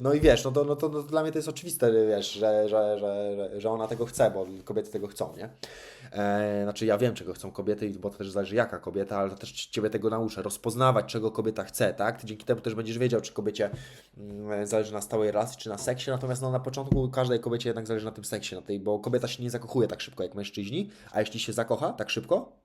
No i wiesz, no to, no to, no dla mnie to jest oczywiste, wiesz, że, że, że, że, ona tego chce, bo kobiety tego chcą, nie? E, znaczy ja wiem, czego chcą kobiety, bo to też zależy jaka kobieta, ale to też Ciebie tego nauczę, rozpoznawać, czego kobieta chce, tak? Ty dzięki temu też będziesz wiedział, czy kobiecie mm, zależy na stałej relacji, czy na seksie, natomiast no, na początku każdej kobiecie jednak zależy na tym seksie, na tej, bo kobieta się nie zakochuje tak szybko jak mężczyźni, a jeśli się zakocha tak szybko,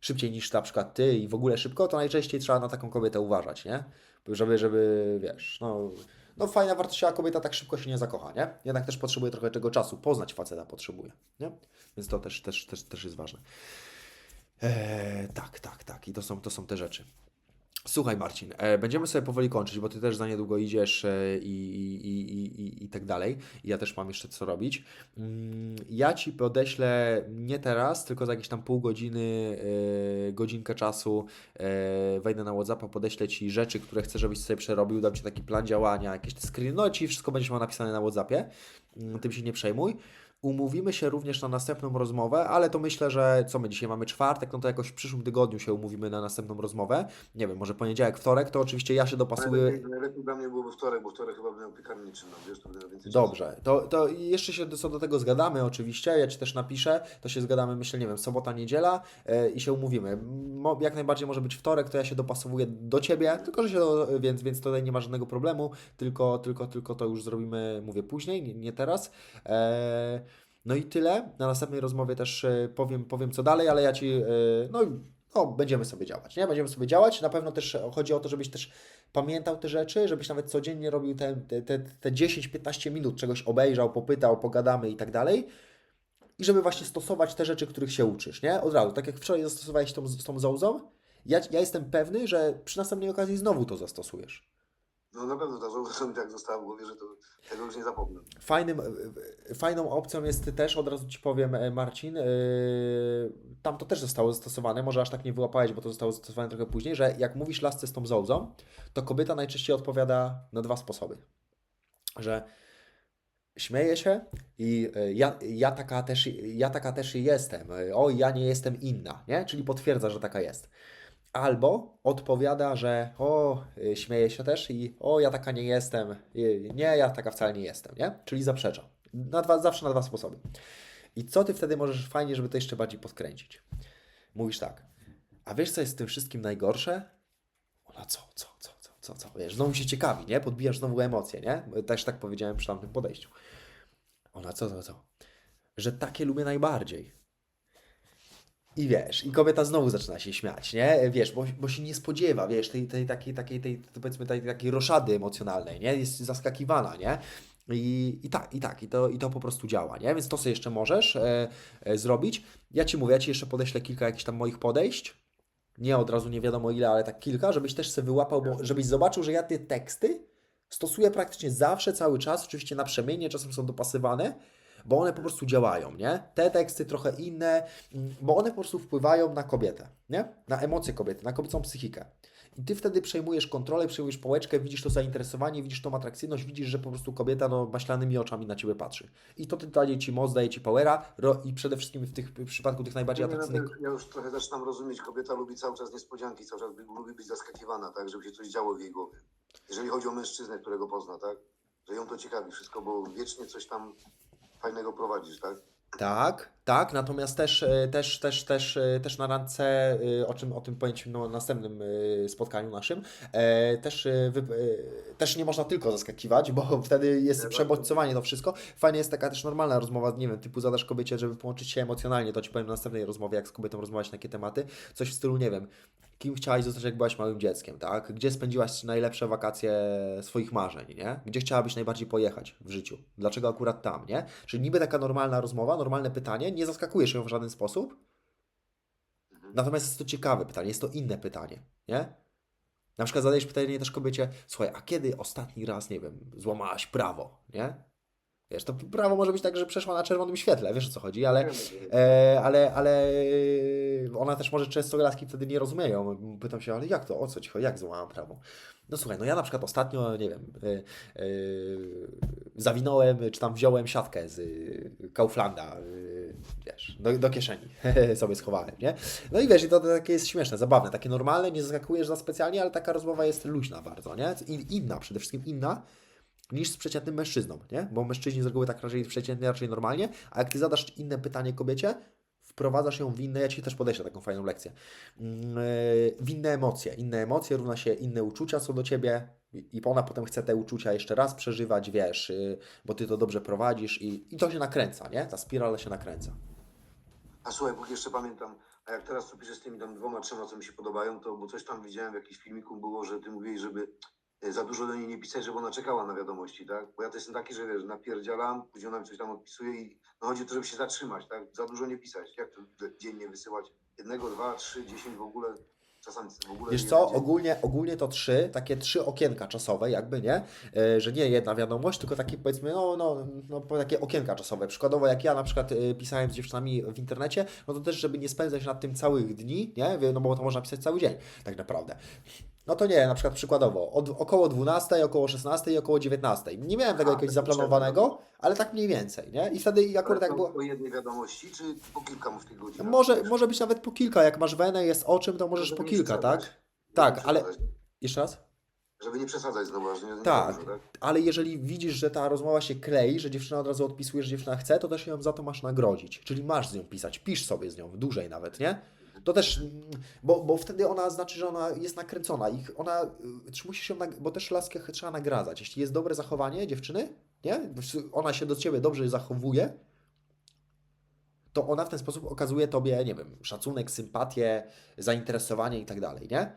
szybciej niż na przykład ty i w ogóle szybko, to najczęściej trzeba na taką kobietę uważać, nie? Żeby, żeby, wiesz, no, no fajna wartościowa kobieta tak szybko się nie zakocha, nie? Jednak też potrzebuje trochę tego czasu, poznać faceta potrzebuje, nie? Więc to też, też, też, też jest ważne. Eee, tak, tak, tak. I to są, to są te rzeczy. Słuchaj, Marcin, e, będziemy sobie powoli kończyć, bo ty też za niedługo idziesz e, i, i, i, i, i tak dalej. Ja też mam jeszcze co robić. Mm, Ja ci podeślę nie teraz, tylko za jakieś tam pół godziny, e, godzinkę czasu. e, Wejdę na WhatsAppa, podeślę ci rzeczy, które chcę, żebyś sobie przerobił. Dam ci taki plan działania, jakieś te screen. No ci wszystko będziesz miał napisane na WhatsAppie. Mm, Tym się nie przejmuj. Umówimy się również na następną rozmowę, ale to myślę, że co my dzisiaj mamy czwartek, no to jakoś w przyszłym tygodniu się umówimy na następną rozmowę. Nie wiem, może poniedziałek, wtorek, to oczywiście ja się dopasuję. Najlepiej, najlepiej dla mnie byłoby wtorek, bo wtorek chyba będę piekarnię czynną, wiesz, to będę więcej Dobrze, to, to jeszcze się co do tego zgadamy oczywiście, ja Ci też napiszę, to się zgadamy myślę, nie wiem, sobota, niedziela e, i się umówimy. Mo, jak najbardziej może być wtorek, to ja się dopasowuję do Ciebie, tylko że się, więc, więc tutaj nie ma żadnego problemu, tylko, tylko, tylko to już zrobimy, mówię, później, nie, nie teraz. E, no i tyle, na następnej rozmowie też e, powiem, powiem co dalej, ale ja Ci, e, no, no będziemy sobie działać, nie? Będziemy sobie działać, na pewno też chodzi o to, żebyś też pamiętał te rzeczy, żebyś nawet codziennie robił te, te, te, te 10-15 minut, czegoś obejrzał, popytał, pogadamy i tak dalej. I żeby właśnie stosować te rzeczy, których się uczysz, nie? Od razu, tak jak wczoraj zastosowałeś tą, tą zołzą, ja, ja jestem pewny, że przy następnej okazji znowu to zastosujesz. No na pewno ta żołnierz mi tak w głowie, że to, tego już nie zapomnę. Fajnym, e, fajną opcją jest też, od razu Ci powiem, e, Marcin, yy, tam to też zostało zastosowane, może aż tak nie wyłapałeś, bo to zostało zastosowane trochę później, że jak mówisz lasce z tą zołzą, to kobieta najczęściej odpowiada na dwa sposoby. Że śmieje się i e, ja, ja, taka też, ja taka też jestem, e, o ja nie jestem inna, nie? Czyli potwierdza, że taka jest. Albo odpowiada, że o, y, śmieje się też i o, ja taka nie jestem, y, nie, ja taka wcale nie jestem, nie? Czyli zaprzecza. Na dwa, zawsze na dwa sposoby. I co ty wtedy możesz fajnie, żeby to jeszcze bardziej podkręcić? Mówisz tak, a wiesz co jest w tym wszystkim najgorsze? Ona co, co, co, co, co, co? Wiesz, znowu się ciekawi, nie? Podbijasz znowu emocje, nie? Też tak powiedziałem przy tamtym podejściu. Ona co, co, co? Że takie lubię najbardziej. I wiesz, i kobieta znowu zaczyna się śmiać, nie? Wiesz, bo, bo się nie spodziewa, wiesz, tej, tej takiej, takiej, tej, powiedzmy, tej takiej roszady emocjonalnej, nie? Jest zaskakiwana, nie? I, I tak, i tak, i to, i to po prostu działa, nie? Więc to sobie jeszcze możesz e, e, zrobić. Ja Ci mówię, ja Ci jeszcze podeślę kilka jakichś tam moich podejść. Nie od razu nie wiadomo ile, ale tak kilka, żebyś też sobie wyłapał, bo, żebyś zobaczył, że ja te teksty stosuję praktycznie zawsze, cały czas, oczywiście naprzemiennie, czasem są dopasywane, bo one po prostu działają, nie? Te teksty trochę inne, mm, bo one po prostu wpływają na kobietę, nie? Na emocje kobiety, na kobiecą psychikę. I ty wtedy przejmujesz kontrolę, przejmujesz pałeczkę, widzisz to zainteresowanie, widzisz tą atrakcyjność, widzisz, że po prostu kobieta no, maślanymi oczami na ciebie patrzy. I to ty daje ci moc, daje ci powera ro, i przede wszystkim w, tych, w przypadku tych najbardziej atrakcyjnych ja już trochę zaczynam rozumieć, kobieta lubi cały czas niespodzianki, cały czas lubi być zaskakiwana, tak, żeby się coś działo w jej głowie. Jeżeli chodzi o mężczyznę, którego pozna, tak, że ją to ciekawi wszystko, bo wiecznie coś tam fajnego prowadzisz, tak. Tak, tak, natomiast też, e, też, też, też, e, też na randce, e, o czym o tym powiem Ci na następnym spotkaniu naszym, też, wy, też nie można tylko zaskakiwać, bo wtedy jest Nie, przebodźcowanie to wszystko. Fajnie jest taka też normalna rozmowa, nie wiem, typu zadasz kobiecie, żeby połączyć się emocjonalnie, to Ci powiem na następnej rozmowie, jak z kobietą rozmawiać na takie tematy, coś w stylu, nie wiem, kim chciałaś zostać, jak byłaś małym dzieckiem, tak? Gdzie spędziłaś najlepsze wakacje swoich marzeń, nie? Gdzie chciałabyś najbardziej pojechać w życiu? Dlaczego akurat tam, nie? Czyli niby taka normalna rozmowa, normalne pytanie, nie zaskakujesz ją w żaden sposób, Mhm. natomiast jest to ciekawe pytanie, jest to inne pytanie, nie? Na przykład zadajesz pytanie też kobiecie, słuchaj, a kiedy ostatni raz, nie wiem, złamałaś prawo, nie? Wiesz, to prawo może być tak, że przeszła na czerwonym świetle, wiesz o co chodzi, ale, E, ale, ale ona też może często laski wtedy nie rozumieją. Pytam się, ale jak to, o co ci chodzi, jak złamałam prawo? No słuchaj, no ja na przykład ostatnio, nie wiem, e, e, zawinąłem, czy tam wziąłem siatkę z e, Kauflanda, e, wiesz, do, do kieszeni sobie schowałem, nie? No i wiesz, i to, to takie jest śmieszne, zabawne, takie normalne, nie zaskakujesz za specjalnie, ale taka rozmowa jest luźna bardzo, nie? I inna, przede wszystkim inna niż z przeciętnym mężczyzną, nie? Bo mężczyźni z reguły tak raczej przeciętnie, raczej normalnie, a jak ty zadasz inne pytanie kobiecie, wprowadzasz ją w inne, ja Ci też podejrzę taką fajną lekcję, Mm, yy, w inne emocje. Inne emocje równa się inne uczucia co do Ciebie i ona potem chce te uczucia jeszcze raz przeżywać, wiesz, yy, bo Ty to dobrze prowadzisz i, i to się nakręca, nie? Ta spirala się nakręca. A słuchaj, bo jeszcze pamiętam, a jak teraz tu piszesz z tymi tam dwoma, trzema, co mi się podobają, to bo coś tam widziałem w jakimś filmiku było, że ty mówiłeś, żeby e, za dużo do niej nie pisać, żeby ona czekała na wiadomości, tak? Bo ja to jestem taki, że wiesz, napierdzielam, później ona mi coś tam odpisuje i no chodzi o to, żeby się zatrzymać, tak? Za dużo nie pisać. Jak to dziennie wysyłać? Jednego, dwa, trzy, dziesięć w ogóle, czasami w ogóle Wiesz co, ogólnie, ogólnie to trzy, takie trzy okienka czasowe, jakby nie, E, że nie jedna wiadomość, tylko takie powiedzmy, no, no, no takie okienka czasowe. Przykładowo, jak ja na przykład e, pisałem z dziewczynami w internecie, no to też, żeby nie spędzać nad tym całych dni, nie, no bo to można pisać cały dzień, tak naprawdę. No to nie, na przykład przykładowo, od około 12, około 16 i około 19. Nie miałem tego A, jakiegoś zaplanowanego, ale tak mniej więcej, nie? I wtedy akurat jak było... Po jednej wiadomości, czy po kilka w tych godzinach? Może, może być nawet po kilka, jak masz wenę, jest o czym, to możesz po kilka, tak? Tak, ale... Jeszcze raz? Żeby nie przesadzać znowu, aż nie, nie Tak. dużo, tak? Ale jeżeli widzisz, że ta rozmowa się klei, że dziewczyna od razu odpisuje, że dziewczyna chce, to też ją za to masz nagrodzić. Czyli masz z nią pisać, pisz sobie z nią, dłużej nawet, nie? To też, mm, bo, bo wtedy ona znaczy, że ona jest nakręcona. Ich, ona, y, musisz ją, bo też laskę trzeba nagradzać. Jeśli jest dobre zachowanie dziewczyny, nie? Ona się do Ciebie dobrze zachowuje, to ona w ten sposób okazuje Tobie, nie wiem, szacunek, sympatię, zainteresowanie i tak dalej, nie?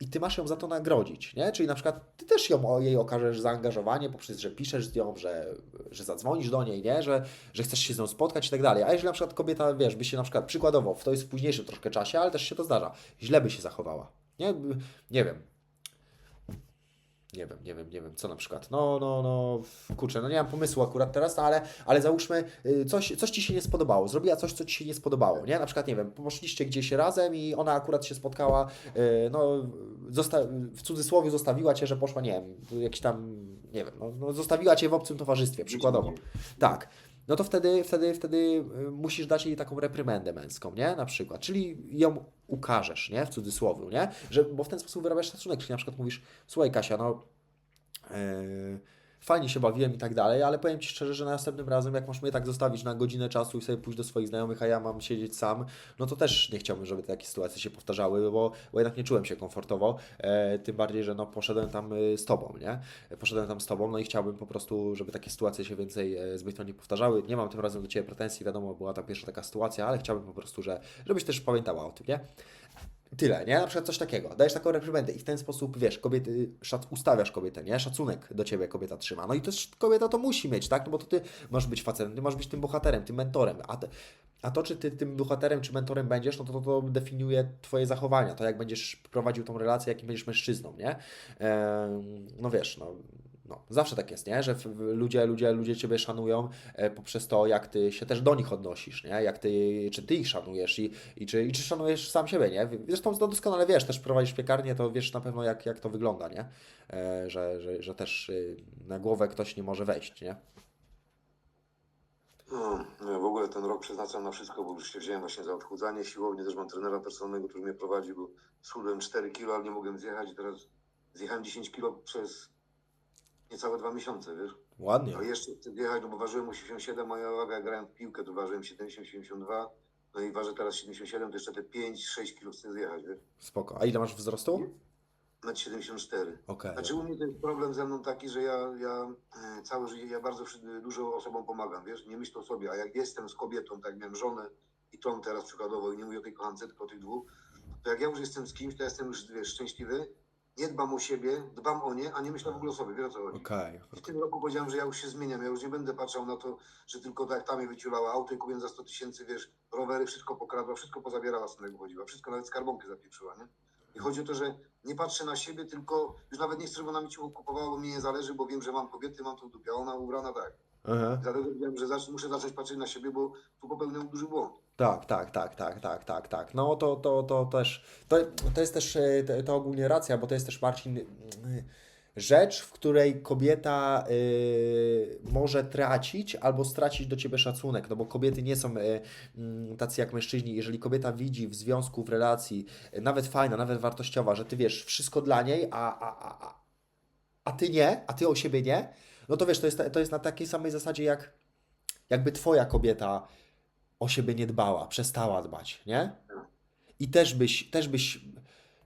I Ty masz ją za to nagrodzić, nie? Czyli na przykład Ty też ją, jej okażesz zaangażowanie poprzez, że piszesz z nią, że, że zadzwonisz do niej, nie? Że, że chcesz się z nią spotkać i tak dalej. A jeżeli na przykład kobieta, wiesz, by się na przykład, przykładowo, to jest w późniejszym troszkę czasie, ale też się to zdarza, źle by się zachowała, nie? Nie wiem, nie wiem, nie wiem, nie wiem, co na przykład. No, no, no, kurczę, no nie mam pomysłu akurat teraz, ale, ale załóżmy, y, coś, coś Ci się nie spodobało, zrobiła coś, co Ci się nie spodobało, nie? Na przykład, nie wiem, poszliście gdzieś razem i ona akurat się spotkała, y, no, w cudzysłowie zostawiła Cię, że poszła, nie wiem, jakiś tam, nie wiem, no, no zostawiła Cię w obcym towarzystwie, przykładowo. Tak. No to wtedy, wtedy, wtedy y, musisz dać jej taką reprymendę męską, nie? Na przykład. Czyli ją ukażesz, nie? W cudzysłowie, nie? Że, bo w ten sposób wyrabiasz szacunek. Czyli na przykład mówisz, słuchaj Kasia, no yy, fajnie się bawiłem i tak dalej, ale powiem Ci szczerze, że następnym razem, jak masz mnie tak zostawić na godzinę czasu i sobie pójść do swoich znajomych, a ja mam siedzieć sam, no to też nie chciałbym, żeby takie sytuacje się powtarzały, bo, bo jednak nie czułem się komfortowo, e, tym bardziej, że no poszedłem tam y, z Tobą, nie? Poszedłem tam z Tobą, no i chciałbym po prostu, żeby takie sytuacje się więcej e, zbytnio nie powtarzały. Nie mam tym razem do Ciebie pretensji, wiadomo, była to pierwsza taka sytuacja, ale chciałbym po prostu, że, żebyś też pamiętała o tym, nie? Tyle, nie? Na przykład coś takiego. Dajesz taką reprymendę i w ten sposób, wiesz, kobiety, szac, ustawiasz kobietę, nie? Szacunek do ciebie kobieta trzyma. No i też kobieta to musi mieć, tak? No bo to ty masz być facetem, ty masz być tym bohaterem, tym mentorem. A, te, a to, czy ty tym bohaterem czy mentorem będziesz, no to, to to definiuje twoje zachowania. To jak będziesz prowadził tą relację, jakim będziesz mężczyzną, nie? Em, no wiesz, no, no, zawsze tak jest, nie? Że ludzie, ludzie, ludzie Ciebie szanują e, poprzez to, jak Ty się też do nich odnosisz, nie? Jak Ty, czy Ty ich szanujesz i, i, czy, i czy szanujesz sam siebie, nie? Zresztą no, doskonale wiesz, też prowadzisz piekarnię, to wiesz na pewno jak, jak to wygląda, nie? E, że, że, że też y, na głowę ktoś nie może wejść, nie? No, no, w ogóle ten rok przeznaczam na wszystko, bo już się wziąłem właśnie za odchudzanie, siłownię, też mam trenera personalnego, który mnie prowadzi, bo schudłem 4 kilo, ale nie mogłem zjechać i teraz zjechałem 10 kilo przez niecałe dwa miesiące, wiesz? Ładnie. A jeszcze chcę zjechać, no bo ważyłem 87, moja waga, jak grałem w piłkę, to ważyłem 70-72, no i ważę teraz 77, to jeszcze te 5-6 kilo chcę zjechać, wiesz? Spoko. A ile masz wzrostu? Metr 74. Okej. Znaczy u mnie jest problem ze mną taki, że ja, ja e, całe życie, ja bardzo wszy- dużo osobom pomagam, wiesz, nie myślę o sobie, a jak jestem z kobietą, tak jak miałem żonę i tą teraz przykładowo, i nie mówię o tej kochance, tylko o tych dwóch, to jak ja już jestem z kimś, to ja jestem już wiesz, szczęśliwy, nie dbam o siebie, dbam o nie, a nie myślę w ogóle o sobie, wiesz o co chodzi. Okej. W tym roku powiedziałem, że ja już się zmieniam, ja już nie będę patrzał na to, że tylko tak ta mnie wyciulała auto i kupiłem za 100 tysięcy, wiesz, rowery, wszystko pokradła, wszystko pozabierała z tego chodziła, wszystko nawet skarbonkę zapieprzyła, nie? I chodzi o to, że nie patrzę na siebie, tylko już nawet nie chcę, żeby ona mi ciuchów kupowała, bo mi nie zależy, bo wiem, że mam kobiety, mam tą dupę, ona ubrana tak. Aha. Dlatego powiedziałem, że zacz, muszę zacząć patrzeć na siebie, bo tu popełniłem duży błąd. Tak, tak, tak, tak, tak, tak, tak. No to, to, to też, to, to jest też, e, to, to ogólnie racja, bo to jest też Marcin, mm, rzecz, w której kobieta y, może tracić albo stracić do ciebie szacunek, no bo kobiety nie są y, mm, tacy jak mężczyźni. Jeżeli kobieta widzi w związku, w relacji, y, nawet fajna, nawet wartościowa, że ty wiesz wszystko dla niej, a, a, a, a, a ty nie, a ty o siebie nie, no to wiesz, to jest, to jest na takiej samej zasadzie jak jakby twoja kobieta o siebie nie dbała, przestała dbać, nie? I też byś, też byś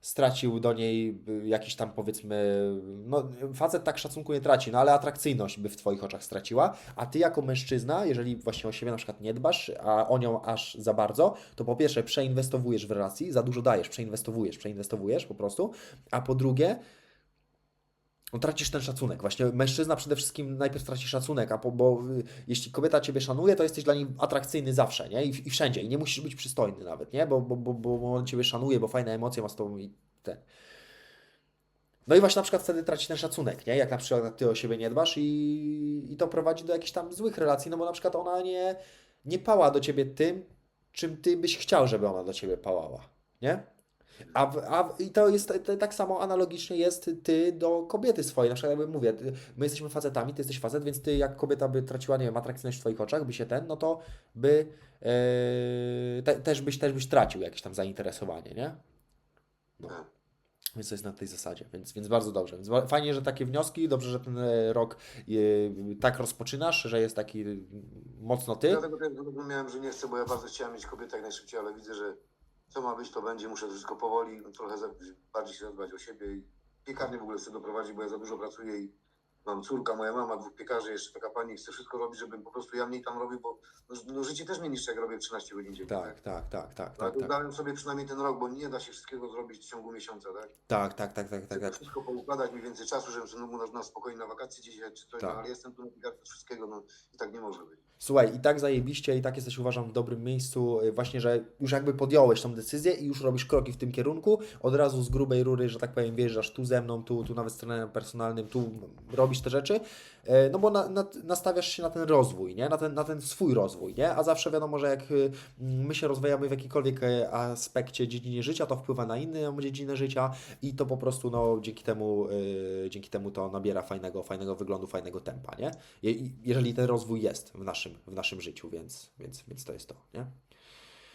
stracił do niej y, jakiś tam powiedzmy, no facet tak szacunku nie traci, no ale atrakcyjność by w twoich oczach straciła, a ty jako mężczyzna, jeżeli właśnie o siebie na przykład nie dbasz, a o nią aż za bardzo, to po pierwsze przeinwestowujesz w relacji, za dużo dajesz, przeinwestowujesz, przeinwestowujesz po prostu, a po drugie tracisz ten szacunek. Właśnie mężczyzna przede wszystkim najpierw traci szacunek, a po, bo y, jeśli kobieta ciebie szanuje, to jesteś dla niej atrakcyjny zawsze, nie? I, i wszędzie. I nie musisz być przystojny nawet, nie? Bo, bo, bo, bo on ciebie szanuje, bo fajne emocje ma z tobą i ten. No i właśnie na przykład wtedy traci ten szacunek, nie? Jak na przykład ty o siebie nie dbasz i, i to prowadzi do jakichś tam złych relacji, no bo na przykład ona nie, nie pała do ciebie tym, czym ty byś chciał, żeby ona do ciebie pałała, nie? A, w- a i to jest to, tak samo analogicznie jest ty do kobiety swojej. Na przykład jakby mówię, ty- my jesteśmy facetami, ty jesteś facet, więc ty jak kobieta by traciła, nie wiem, atrakcyjność w twoich oczach, by się ten, no to by e, te, też byś też byś tracił jakieś tam zainteresowanie, nie? No. Więc to jest na tej zasadzie, więc, więc bardzo dobrze. Więc fajnie, że takie wnioski, dobrze, że ten e, rok e, tak rozpoczynasz, że jest taki mocno ty. Dlatego dlatego miałem, że nie chcę, bo ja bardzo chciałem mieć kobietę jak najszybciej, ale widzę, że co ma być, to będzie. Muszę wszystko powoli, trochę bardziej się zadbać o siebie i piekarnię w ogóle chcę doprowadzić, bo ja za dużo pracuję i mam córka, moja mama, dwóch piekarzy, jeszcze taka pani, chcę wszystko robić, żebym po prostu ja mniej tam robił, bo no, no, życie też mnie niszczy, jak robię 13 godzin dziennie. Tak, tak, tak, tak, Tak, tak, tak. Dałem sobie przynajmniej ten rok, bo nie da się wszystkiego zrobić w ciągu miesiąca, tak? Tak, tak, tak, tak, tak, tak. wszystko poukładać, mniej więcej czasu, żebym mógł na, na spokojnie na wakacje gdzieś jechać, czy coś, Tak. no, ale jestem tu na wszystkiego, no i tak nie może być. Słuchaj, i tak zajebiście, i tak jesteś uważam w dobrym miejscu, y, właśnie, że już jakby podjąłeś tą decyzję i już robisz kroki w tym kierunku, od razu z grubej rury, że tak powiem, wjeżdżasz tu ze mną, tu, tu nawet z trenerem personalnym, tu robisz te rzeczy, e, no bo na, na, nastawiasz się na ten rozwój, nie? Na ten, na ten swój rozwój, nie? A zawsze wiadomo, że jak y, my się rozwijamy w jakikolwiek e, aspekcie dziedzinie życia, to wpływa na inną dziedzinę życia i to po prostu, no, dzięki temu, y, dzięki temu to nabiera fajnego, fajnego wyglądu, fajnego tempa, nie? Jeżeli ten rozwój jest w naszym, w naszym życiu, więc, więc, więc to jest to, nie?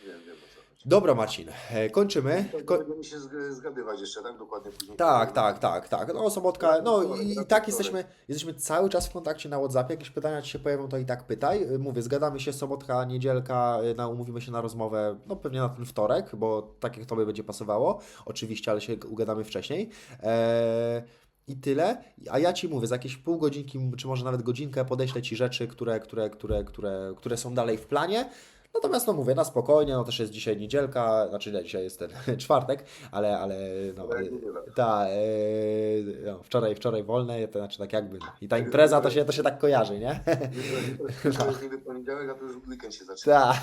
Wiem, wiem o co chodzi. Dobra, Marcin, e, kończymy. Ko- Będziemy się zg- zgadywać jeszcze, tak? Dokładnie później. tak, tak, tak, tak. No, Sobotka, no i, i Tak, jesteśmy, jesteśmy cały czas w kontakcie na WhatsAppie. Jakieś pytania Ci się pojawią, to i tak pytaj. Y, Mówię, zgadamy się, Sobotka, niedzielka, y, na, umówimy się na rozmowę, no pewnie na ten wtorek, bo tak jak Tobie będzie pasowało, oczywiście, ale się ugadamy wcześniej. E, I tyle. A ja Ci mówię, za jakieś pół godzinki, czy może nawet godzinkę podeślę Ci rzeczy, które, które, które, które, które są dalej w planie. Natomiast no mówię, na spokojnie, no też jest dzisiaj niedzielka, znaczy nie, dzisiaj jest ten czwartek, ale, ale no, ta, e, no, wczoraj, wczoraj wolne, to znaczy tak jakby, no. i ta impreza to się, to się tak kojarzy, nie? Jest niby poniedziałek, a to już weekend się zaczyna.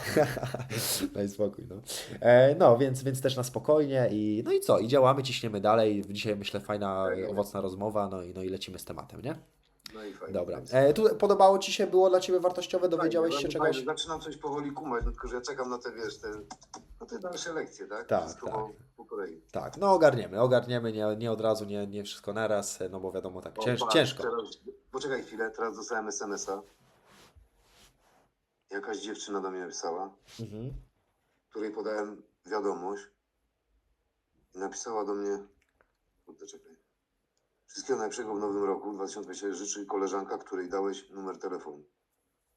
Tak, spokój, no. E, no, więc, więc też na spokojnie i no i co, i działamy, ciśniemy dalej, dzisiaj myślę fajna, owocna rozmowa, no i, no i lecimy z tematem, nie? No i fajnie. Dobra, e, tu podobało Ci się, było dla Ciebie wartościowe, dowiedziałeś Fajnie, się fajnie. czegoś? Zaczynam coś powoli kumać, no tylko że ja czekam na te, wiesz, te, na te dalsze lekcje, tak? Tak, Wszystko tak. Po, po kolei. Tak, no ogarniemy, ogarniemy, nie, nie od razu, nie, nie wszystko naraz, no bo wiadomo, tak cięż, patrz, ciężko. Teraz, poczekaj chwilę, teraz dostałem SMS-a. Jakaś dziewczyna do mnie napisała, Mhm. której podałem wiadomość i napisała do mnie, czekaj. Wszystkiego najlepszego w nowym roku 2020 życzy koleżanka, której dałeś numer telefonu.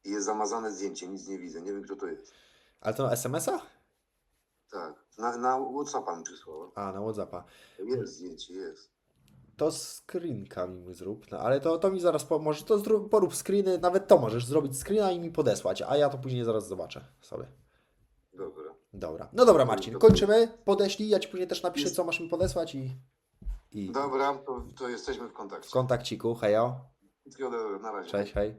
I jest zamazane zdjęcie, nic nie widzę, nie wiem kto to jest. Ale to na SMS-a? Tak, na, na Whatsappa mi przysłała. A, na Whatsappa. Jest zdjęcie, jest. To screenka mi zrób, no, ale to, to mi zaraz pomoże, to zrób, porób screeny, nawet to możesz zrobić screena i mi podesłać, a ja to później zaraz zobaczę sobie. Dobra. Dobra, no dobra Marcin, kończymy, podeślij, ja Ci później też napiszę, co masz mi podesłać i, i Dobra, to, to jesteśmy w kontakcie. w kontakciku, hejo, Wszystkiego dobrego, na razie. cześć, hej.